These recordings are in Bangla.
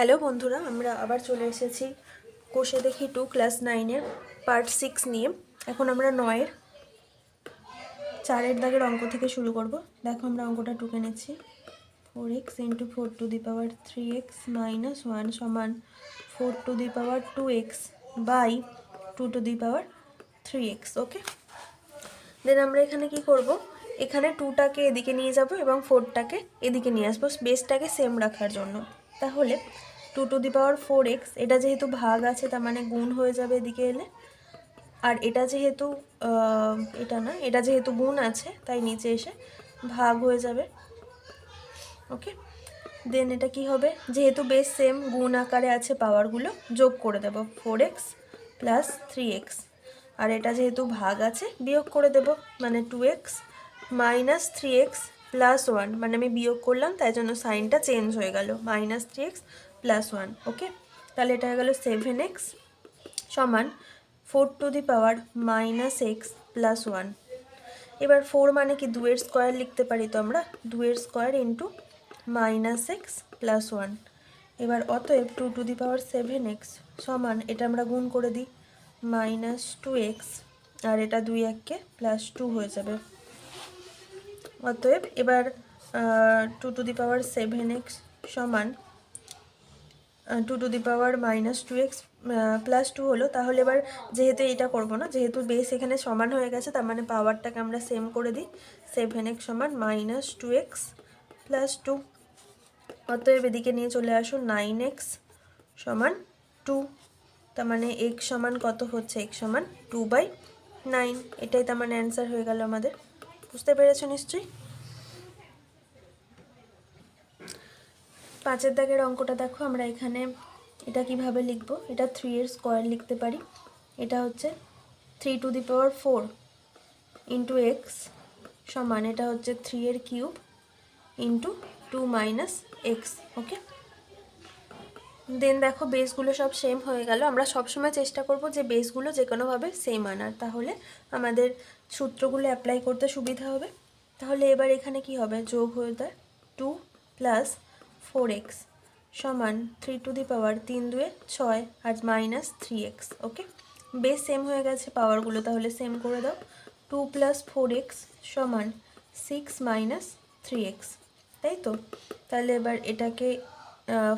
হ্যালো বন্ধুরা, আমরা আবার চলে এসেছি কোষে দেখি টু ক্লাস নাইনের পার্ট সিক্স নিয়ে। এখন আমরা নয়ের চারের দাগের অঙ্ক থেকে শুরু করব। দেখো আমরা অঙ্কটা টুকে নিচ্ছি। Four x into four to the power three x minus one সমান four to the power two x by two to the power three x okay then আমরা এখানে কি করব? এখানে টুটাকে এদিকে নিয়ে যাব এবং ফোরটাকে এদিকে নিয়ে আসব বেসটাকে সেম রাখার জন্য। তাহলে two to the power four x এটা যেহেতু ভাগ আছে, তার মানে গুণ হয়ে যাবে এদিকে এলে। আর এটা যেহেতু এটা না, এটা যেহেতু গুণ আছে, তাই নিচে এসে ভাগ হয়ে যাবে। ওকে দেন এটা কি হবে? যেহেতু বেশ সেম গুণ আকারে আছে পাওয়ারগুলো যোগ করে দেব four x plus three x আর এটা যেহেতু ভাগ আছে, বিয়োগ করে দেব মানে two x minus three x plus one মানে আমি বিয়োগ করলাম, তাই জন্য সাইনটা চেঞ্জ হয়ে গেল। Minus three x plus one okay তাহলে এটা হয়ে গেল সেভেন এক্স সমান four to the power minus x plus one এবার ফোর মানে কি? দুয়ের স্কোয়ার লিখতে পারি তো আমরা দুয়ের square into minus x plus one এবার অতএব two to the power seven x সমান এটা আমরা গুণ করে দিই মাইনাস টু এক্স আর এটা দুই এককে প্লাস টু হয়ে যাবে। অতএব এবার two to the power seven x সমান two to the power minus two x plus two হলো, তাহলে এবার যেহেতু এটা করব না, যেহেতু বেস এখানে সমান হয়ে গেছে, তার মানে পাওয়ারটাকে আমরা সেম করে দিই সেভেন এক্স সমান minus two x plus two. অতএব এদিকে নিয়ে চলে আসুন নাইন এক্স সমান টু, তার মানে এক্স সমান কত হচ্ছে? এক্স সমান টু বাই নাইন। এটাই তার মানে অ্যান্সার হয়ে গেল আমাদের। বুঝতে পেরেছ নিশ্চয়ই? পাঁচের দাগের অঙ্কটা দেখো, আমরা এখানে এটা কীভাবে লিখব? এটা থ্রি এর স্কোয়ার লিখতে পারি। এটা হচ্ছে three to the power four into x সমান, এটা হচ্ছে থ্রি এর cube into two minus x okay then দেখো বেসগুলো সব সেম হয়ে গেল। আমরা সবসময় চেষ্টা করব যে বেসগুলো যে কোনোভাবে সেম আনার। তাহলে আমাদের সূত্রগুলো অ্যাপ্লাই করতে সুবিধা হবে। তাহলে এবার এখানে কি হবে? যোগ হয়ে যায় টু প্লাস ফোর এক্স সমান থ্রি টু দি পাওয়ার তিন দুয়ে ছয় আর minus three x okay base same হয়ে গেছে পাওয়ারগুলো তাহলে সেম করে দাও। টু প্লাস ফোর এক্স সমান সিক্স মাইনাস থ্রি এক্স তাই তো? তাহলে এবার এটাকে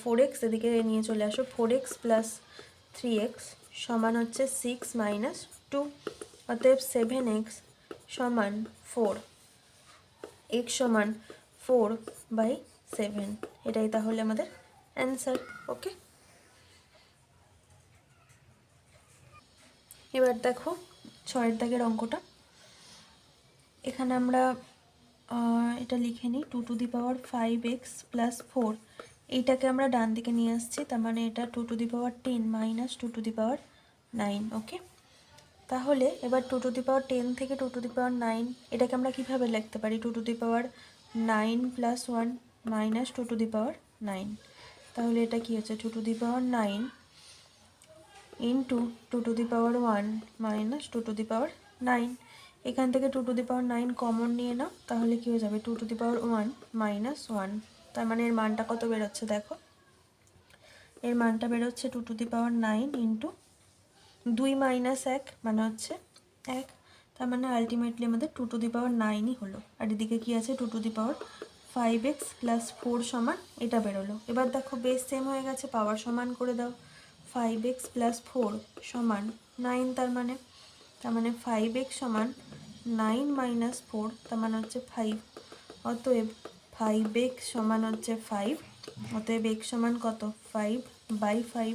ফোর এক্স এদিকে নিয়ে চলে আসো। Four x plus three x সমান হচ্ছে সিক্স মাইনাস টু অতএব সেভেন এক্স সমান ফোর এক্স সমান ফোর বাই সেভেন এটাই তাহলে আমাদের অ্যান্সার ওকে এবার দেখো ছয়ের দাগের অঙ্কটা। এখানে আমরা এটা লিখে নিই two to the power five x plus four এইটাকে আমরা ডান দিকে নিয়ে আসছি, তার মানে এটা two to the power ten minus two to the power nine okay তাহলে এবার two to the power ten থেকে two to the power nine এটাকে আমরা কীভাবে লিখতে পারি? Two to the power nine plus one minus two to the power nine তাহলে এটা কী হচ্ছে? Two to the power nine into two to the power one minus two to the power nine এখান থেকে two to the power nine common নিয়ে নাও, তাহলে কী হয়ে যাবে? Two to the power one minus one তার মানে এর মানটা কত বেরোচ্ছে দেখো? এর মানটা বেরোচ্ছে two to the power nine into দুই মাইনাস এক মানে হচ্ছে এক। তার মানে আলটিমেটলি আমাদের টু টু দি পাওয়ার নাইনই হলো। আর এদিকে কী আছে? Two to the power five x plus four সমান এটা বেরোলো। এবার দেখো বেস সেম হয়ে গেছে পাওয়ার সমান করে দাও। ফাইভ এক্স প্লাস ফোর সমান নাইন তার মানে তার মানে ফাইভ এক্স সমান নাইন মাইনাস ফোর তার মানে হচ্ছে ফাইভ অতএব ফাইভ এক্স সমান হচ্ছে ফাইভ অতএব এক্স সমান কত? ফাইভ বাই ফাইভ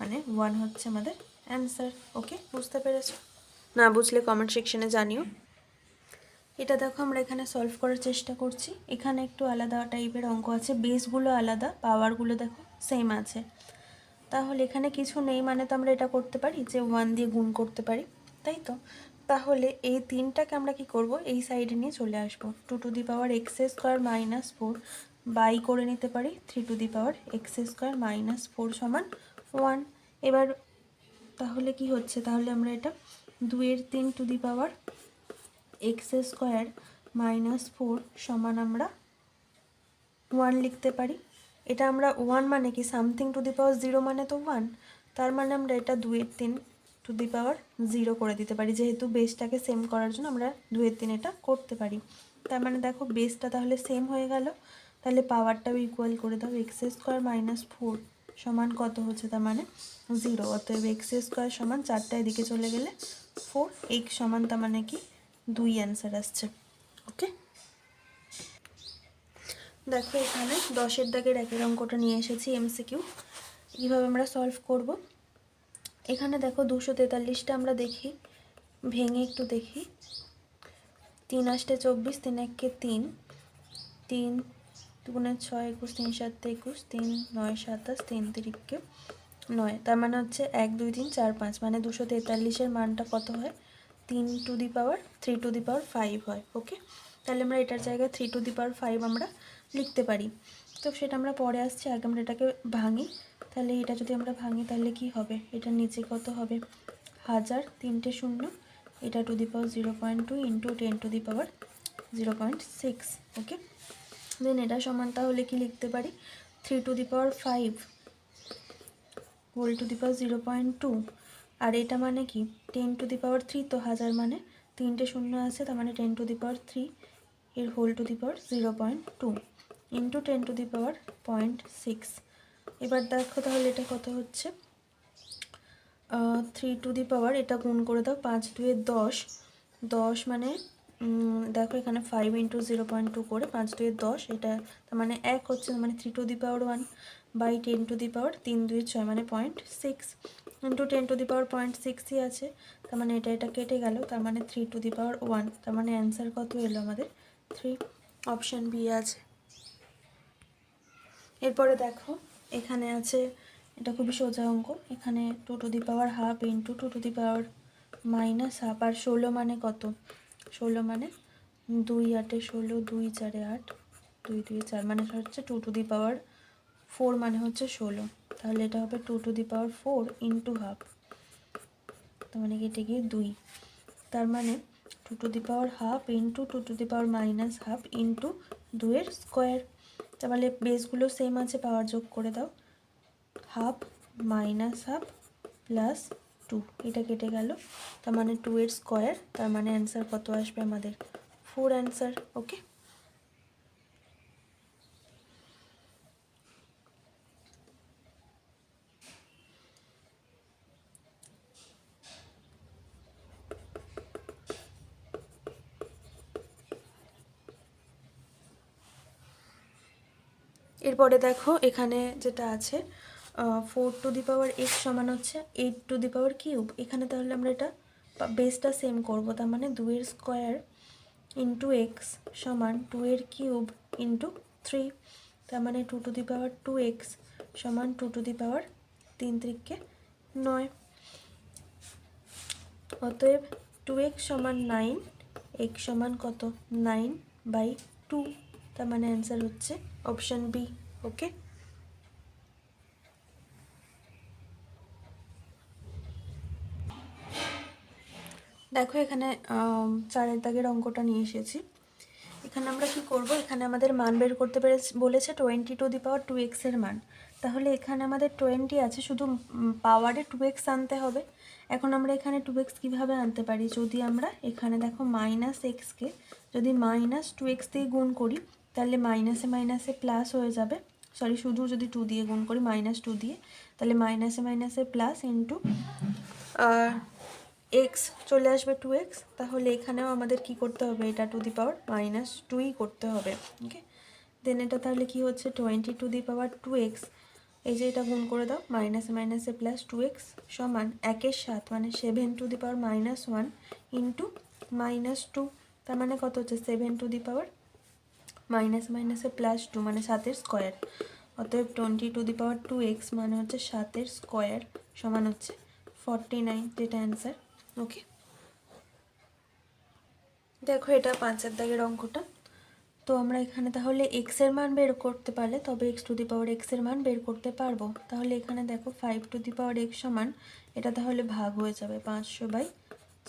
মানে ওয়ান হচ্ছে আমাদের অ্যান্সার ওকে বুঝতে পেরেছ? না বুঝলে কমেন্ট সেকশনে জানিও। এটা দেখো আমরা এখানে সলভ করার চেষ্টা করছি। এখানে একটু আলাদা টাইপের অঙ্ক আছে। বেসগুলো আলাদা পাওয়ারগুলো দেখো সেম আছে। তাহলে এখানে কিছু নেই মানে তো আমরা এটা করতে পারি যে ওয়ান দিয়ে গুণ করতে পারি, তাই তো? তাহলে এই তিনটাকে আমরা কি করব? এই সাইডে নিয়ে চলে আসব। Two to the power x square minus four by করে নিতে পারি। Three to the power x square minus four সমান ওয়ান এবার তাহলে কি হচ্ছে? তাহলে আমরা এটা দুইয়ের তিন to the power x square minus four সমান আমরা ওয়ান লিখতে পারি। এটা আমরা ওয়ান মানে কি? Something to the power zero মানে তো ওয়ান তার মানে আমরা এটা দুয়ের তিন টু দি পাওয়ার জিরো করে দিতে পারি। যেহেতু বেসটাকে সেম করার জন্য আমরা দুয়ের তিন এটা করতে পারি। তার মানে দেখো বেসটা তাহলে সেম হয়ে গেল। তাহলে পাওয়ারটাও ইকুয়াল করে দাও। এক্স স্কোয়ার মাইনাস ফোর সমান কত হচ্ছে? তার মানে জিরো অতএব এক্স স্কোয়ার সমান চারটা এদিকে চলে গেলে ফোর এক্স সমান তার মানে কি? দুই অ্যান্সার আসছে ওকে দেখো এখানে দশের দাগের একের অঙ্কটা নিয়ে এসেছি এমসিকিউ কীভাবে আমরা সলভ করব? এখানে দেখো দুশো তেতাল্লিশটা আমরা দেখি, ভেঙে একটু দেখি। তিন আষ্টে চব্বিশ, তিন এককে তিন। তিন দুগুণে ছয় একুশ, তিন সাত একুশ, তিন নয় সাতাশ, তিন তিরিককে নয়। তার মানে হচ্ছে এক, দুই, তিন, চার, পাঁচ মানে দুশো তেতাল্লিশের মানটা কত হয়? তিন to the power three to the power five হয় ওকে তাহলে আমরা এটার জায়গায় three to the power five আমরা লিখতে পারি। তো সেটা আমরা পরে আসছি আগে আমরা এটাকে ভাঙি। তাহলে এটা যদি আমরা ভাঙি, তাহলে কি হবে? এটার নিচে কত হবে? হাজার তিনটে শূন্য, এটা to the power zero point two into ten to the power zero point six okay then এটা সমান তাহলে কি লিখতে পারি? Three to the power five whole to the power zero point two আর এটা মানে কি? Ten to the power three তো হাজার মানে তিনটে শূন্য আছে, তার মানে ten to the power three এর whole to the power zero point two into ten to the power point six এবার দেখো তাহলে এটা কত হচ্ছে? থ্রি টু দি পাওয়ার এটা গুণ করে দাও, পাঁচ দুয়ে দশ। দশ মানে দেখো এখানে five into zero point two করে পাঁচ দুয়ে দশ, এটা তার মানে এক হচ্ছে মানে three to the power one by ten to the power তিন দুই ছয় মানে point six into ten to the power point সিক্সই আছে, তার মানে এটা এটা কেটে গেল, তার মানে three to the power one তার মানে অ্যান্সার কত এলো আমাদের? থ্রি অপশান বি আছে। এরপরে দেখো, এখানে আছে, এটা খুবই সোজা অঙ্ক, এখানে two to the power half into two to the power minus half আর ষোলো মানে কত? ষোলো মানে? দুই আটে ষোলো, দুই চারে আট, দুই দুই, চার মানে হচ্ছে two to the power four মানে হচ্ছে ষোলো। তাহলে এটা হবে two to the power four into half তার মানে কেটে গিয়ে দুই। তার মানে two to the power half into two to the power minus half into দুয়ের স্কোয়ার তাহলে বেসগুলো সেম আছে পাওয়ার যোগ করে দাও। Half minus half plus two এটা কেটে গেল। তার মানে টু এর স্কোয়ার তার মানে অ্যান্সার কত আসবে আমাদের? ফোর অ্যান্সার ওকে এরপরে দেখো এখানে যেটা আছে four to the power x সমান হচ্ছে eight to the power cube এখানে তাহলে আমরা এটা বেসটা সেম করব, তার মানে দুয়ের স্কোয়ার ইন্টু এক্স সমান টু এর কিউব ইন্টু থ্রি তার মানে two to the power two x সমান টু টু দি পাওয়ার তিন ত্রিককে নয়। অতএব টু এক্স সমান নাইন এক্স সমান কত? নাইন বাই টু তার মানে অ্যান্সার হচ্ছে অপশান বি ওকে দেখো এখানে চারের দাগের অঙ্কটা নিয়ে এসেছি। এখানে আমরা কি করব? এখানে আমাদের মান বের করতে পেরে বলেছে twenty to the power two এক্সের মান। তাহলে এখানে আমাদের টোয়েন্টি আছে, শুধু পাওয়ারে টু এক্স আনতে হবে। এখন আমরা এখানে টু এক্স কীভাবে আনতে পারি? যদি আমরা এখানে দেখো মাইনাস এক্সকে যদি মাইনাস টু এক্স দিয়ে গুণ করি, তাহলে মাইনাসে মাইনাসে প্লাস হয়ে যাবে। সরি শুধু যদি টু দিয়ে গুণ করি মাইনাস টু দিয়ে, তাহলে মাইনাসে মাইনাসে প্লাস ইন্টু এক্স চলে আসবে টু এক্স তাহলে এখানেও আমাদের কি করতে হবে? এটা টু দি পাওয়ার মাইনাস টুই করতে হবে ওকে দেন এটা তাহলে কি হচ্ছে? Twenty to the power two x এই যে এটা গুণ করে দাও মাইনাস মাইনাসে প্লাস টু এক্স সমান একের সাত মানে seven to the power minus one into minus two তার মানে কত হচ্ছে? Seven to the power minus মাইনাসে প্লাস টু মানে সাতের স্কোয়ার অতএব twenty to the power two x মানে হচ্ছে সাতের স্কোয়ার সমান হচ্ছে ফর্টি নাইন যেটা অ্যান্সার ওকে দেখো, এটা পাঁচের দাগের অঙ্কটা। তো আমরা এখানে তাহলে এক্সের মান বের করতে পারলে, তবে এক্স টু দি পাওয়ার এক্সের মান বের করতে পারব। তাহলে এখানে দেখো five to the power x সমান, এটা তাহলে ভাগ হয়ে যাবে পাঁচশো বাই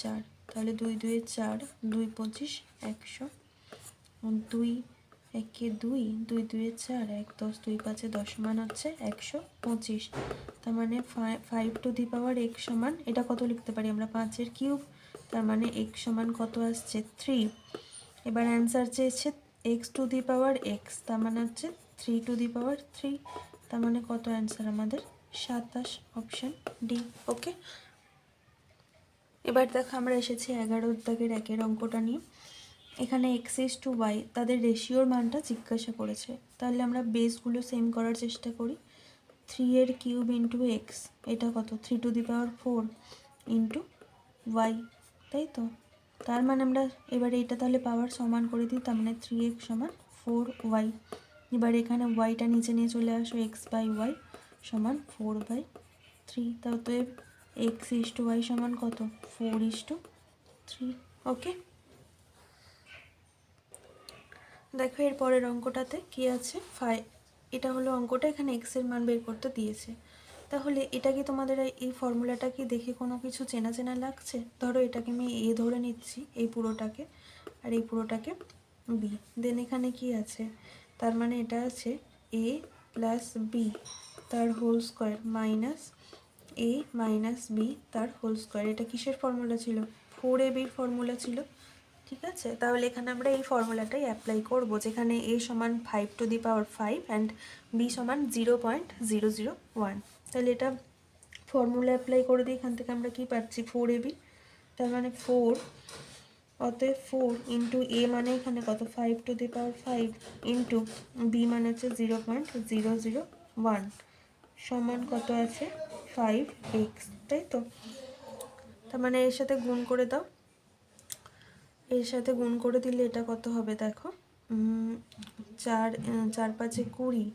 চার। তাহলে দুই দুই, চার, দুই, পঁচিশ, একশো, দুই একে দুই দুই দুয়ে চার, এক, দশ, দুই, পাঁচে দশ সমান হচ্ছে একশো পঁচিশ। তার মানে ফাইভ টু দি পাওয়ার এক সমান, এটা কত লিখতে পারি আমরা? পাঁচের কিউব, তার মানে এক সমান কত আসছে? থ্রি এবার অ্যান্সার চেয়েছে x to the power x তার মানে হচ্ছে three to the power three তার মানে কত অ্যান্সার আমাদের? সাতাশ অপশান ডি ওকে এবার দেখো আমরা এসেছি এগারো দাগের একের অঙ্কটা নিয়ে। এখানে এক্স ইস টু ওয়াই তাদের রেশিওর মানটা জিজ্ঞাসা করেছে। তাহলে আমরা বেসগুলো সেম করার চেষ্টা করি। থ্রি এর কিউব ইন্টু এক্স এটা কত? Three to the power four into y তাই তো? তার মানে আমরা এবার এইটা তাহলে পাওয়ার সমান করে দিই, তার মানে থ্রি এক্স সমান ফোর ওয়াই এবার এখানে ওয়াইটা নিচে নিয়ে চলে আসো এক্স বাই ওয়াই সমান ফোর বাই থ্রি তাও তো এক্স ইস টু ওয়াই সমান কত? Four is to three okay দেখো এর পরের অঙ্কটাতে কি আছে? ফাইভ এটা হলো অঙ্কটা, এখানে এক্সের মান বের করতে দিয়েছে। তাহলে এটা কি তোমাদের এই ফর্মুলাটা কি দেখে কোনো কিছু চেনা চেনা লাগছে? ধরো এটাকে আমি এ ধরে নিচ্ছি, এই পুরোটাকে, আর এই পুরোটাকে বি দেন এখানে কি আছে? তার মানে এটা আছে এ প্লাস বি তার whole square minus a minus b তার হোল স্কোয়ার এটা কিসের ফর্মুলা ছিল? ফোর এ বির ফর্মুলা ছিল। ঠিক আছে? তাহলে এখানে আমরা এই ফর্মুলাটাই অ্যাপ্লাই করব, যেখানে এ সমান five to the power five and b সমান zero point zero zero one তাহলে এটা ফর্মুলা অ্যাপ্লাই করে দিই এখান থেকে আমরা কি পাচ্ছি? ফোর এ বি তার মানে ফোর অতএব ফোর ইন্টু এ মানে এখানে কত? Five to the power five into b মানে হচ্ছে zero point zero zero one সমান কত আছে? ফাইভ এক্স তাই তো? তার মানে এর সাথে গুণ করে দাও। এর সাথে গুণ করে দিলে এটা কত হবে দেখো? চার চার পাঁচে কুড়ি।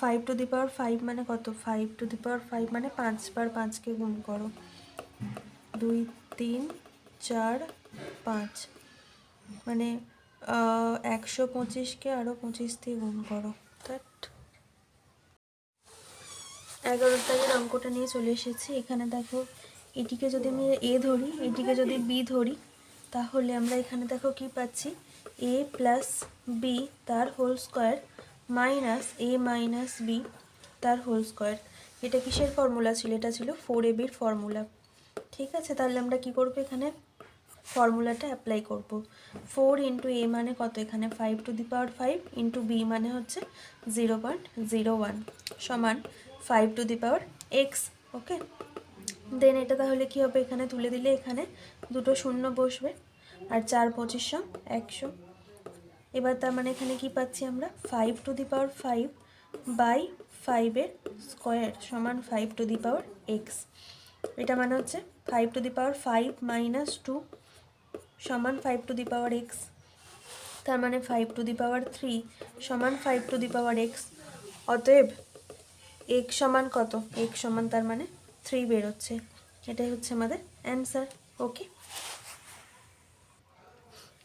Five to the power five মানে কত? Five to the power five মানে পাঁচবার পাঁচকে গুণ করো। দুই, তিন, চার, পাঁচ। মানে একশো পঁচিশকে আরও পঁচিশ দিয়ে গুণ করো। দ্যাট এগারো তারিখের অঙ্কটা নিয়ে চলে এসেছি। এখানে দেখো এটিকে যদি আমি এ ধরি এটিকে যদি বি ধরি, তাহলে আমরা এখানে দেখো কি পাচ্ছি? এ প্লাস বি তার whole square minus a minus b তার হোল স্কোয়ার এটা কিসের ফর্মুলা ছিল? এটা ছিল ফোর এ বির ফর্মুলা ঠিক আছে, তাহলে আমরা কি করব এখানে? ফর্মুলাটা অ্যাপ্লাই করব। ফোর ইন্টু এ মানে কত এখানে? Five to the power five into b মানে হচ্ছে জিরো পয়েন্ট জিরো ওয়ান সমান five to the power x okay then এটা তাহলে কি হবে? এখানে তুলে দিলে এখানে দুটো শূন্য বসবে। আর চার পঁচিশ একশো। এবার তার মানে এখানে কি পাচ্ছি আমরা? Five to the power five by ফাইভের স্কোয়ার সমান five to the power x এটা মানে হচ্ছে five to the power five minus two সমান five to the power x তার মানে five to the power three সমান five to the power x অতএব এক্স সমান কত? এক্স সমান তার মানে থ্রি বেরোচ্ছে। এটাই হচ্ছে আমাদের অ্যান্সার ওকে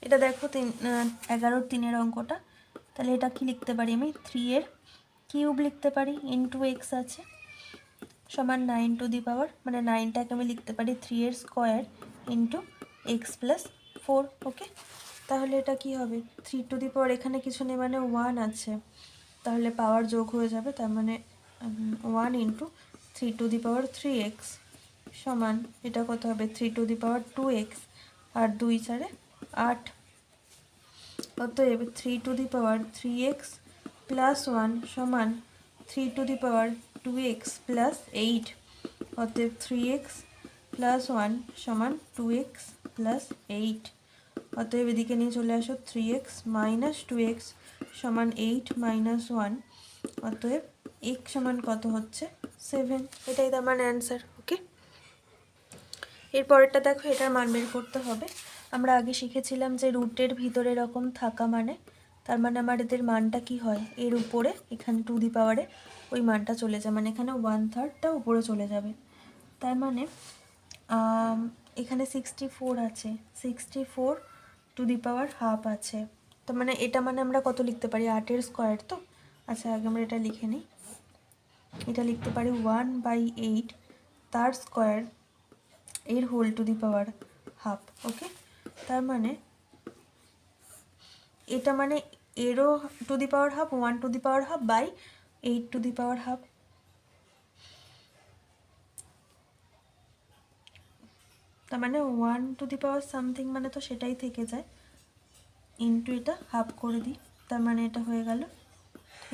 এটা দেখো তিন এগারোর তিনের অঙ্কটা। তাহলে এটা কি লিখতে পারি আমি? থ্রি এর কিউব লিখতে পারি ইন্টু এক্স আছে, সমান নাইন টু দি পাওয়ার মানে নাইনটাকে আমি লিখতে পারি থ্রি এর square into x plus four okay তাহলে এটা কি হবে? থ্রি টু দি পাওয়ার এখানে কিছু নেই মানে ওয়ান আছে। তাহলে পাওয়ার যোগ হয়ে যাবে, তার মানে one into three to the power three x সমান, এটা কত হবে? Three to the power two x আর দুই চারে আট। অতএব three to the power three x plus one সমান three to the power two x plus eight. অতএব থ্রি এক্স প্লাস ওয়ান সমান টু এক্স প্লাস এইট। অতএব এদিকে নিয়ে চলে আসো, three x minus two x সমান এইট মাইনাস ওয়ান। অতএব এক্স সমান কত হচ্ছে? সেভেন এটাই তো আমার অ্যান্সার ওকে এরপরেরটা দেখো, এটার মান বের করতে হবে। আমরা আগে শিখেছিলাম যে রুটের ভিতরে এরকম থাকা মানে তার মানে আমার এদের মানটা কি হয়? এর উপরে, এখানে টু দি পাওয়ারে ওই মানটা চলে যায়। মানে এখানে ওয়ান থার্ডটা উপরে চলে যাবে। তার মানে এখানে সিক্সটি ফোর আছে। Sixty four to the power half আছে। তো মানে এটা মানে আমরা কত লিখতে পারি? আটের স্কোয়ার তো? আচ্ছা আগে আমরা এটা লিখে নিই। এটা লিখতে পারি ওয়ান বাই এইট তার স্কোয়ার এর whole to the power half, okay? তার মানে এটা মানে এরও to the power half, one to the power half by eight to the power half. তার মানে one to the power something মানে তো সেটাই থেকে যায়। ইন্টু এটা হাফ করে দিই, তার মানে এটা হয়ে গেল,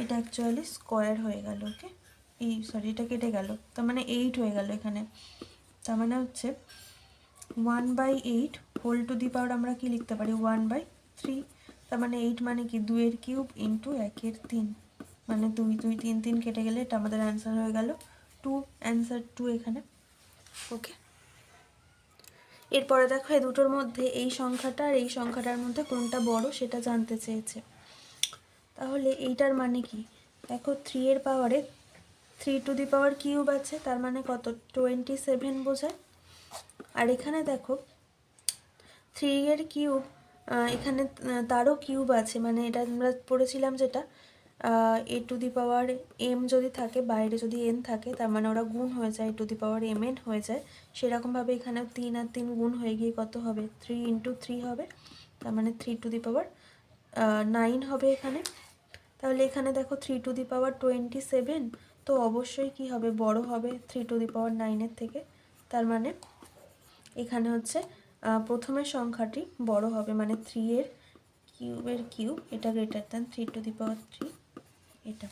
এটা অ্যাকচুয়ালি স্কোয়ার হয়ে গেল, ওকে? এই সরি এটা কেটে গেল। তার মানে এইট হয়ে গেল এখানে। তার মানে হচ্ছে one by eight whole to the power আমরা কি লিখতে পারি? ওয়ান বাই থ্রি তার মানে এইট মানে কি? দুইয়ের কিউব ইন্টু একের তিন। মানে দুই দুই, তিন তিন কেটে গেলে এটা আমাদের অ্যান্সার হয়ে গেল। টু অ্যান্সার টু এখানে। ওকে এরপরে দেখো, এই দুটোর মধ্যে এই সংখ্যাটা আর এই সংখ্যাটার মধ্যে কোনটা বড় সেটা জানতে চেয়েছে। তাহলে এইটার মানে কি? দেখো থ্রি এর পাওয়ারে three to the power cube আছে, তার মানে কত? টোয়েন্টি সেভেন বোঝায়। আর এখানে দেখো থ্রি এর কিউব এখানে তারও কিউব আছে মানে এটা আমরা পড়েছিলাম যেটা এ টু দি পাওয়ার এম যদি থাকে, বাইরে যদি এন থাকে, তার মানে ওরা গুণ হয়ে যায় a to the power m n হয়ে যায়। সেরকমভাবে এখানেও তিন আর তিন গুণ হয়ে গিয়ে কত হবে? থ্রি ইন্টু থ্রি হবে, তার মানে three to the power nine হবে এখানে। তাহলে এখানে দেখো three to the power twenty seven তো অবশ্যই কি হবে? বড় হবে থ্রি টু দি পাওয়ার নাইনের থেকে। তার মানে এখানে হচ্ছে প্রথমে সংখ্যাটি বড় হবে মানে থ্রি এর কিউবের কিউব এটা greater than three to the power three এটা।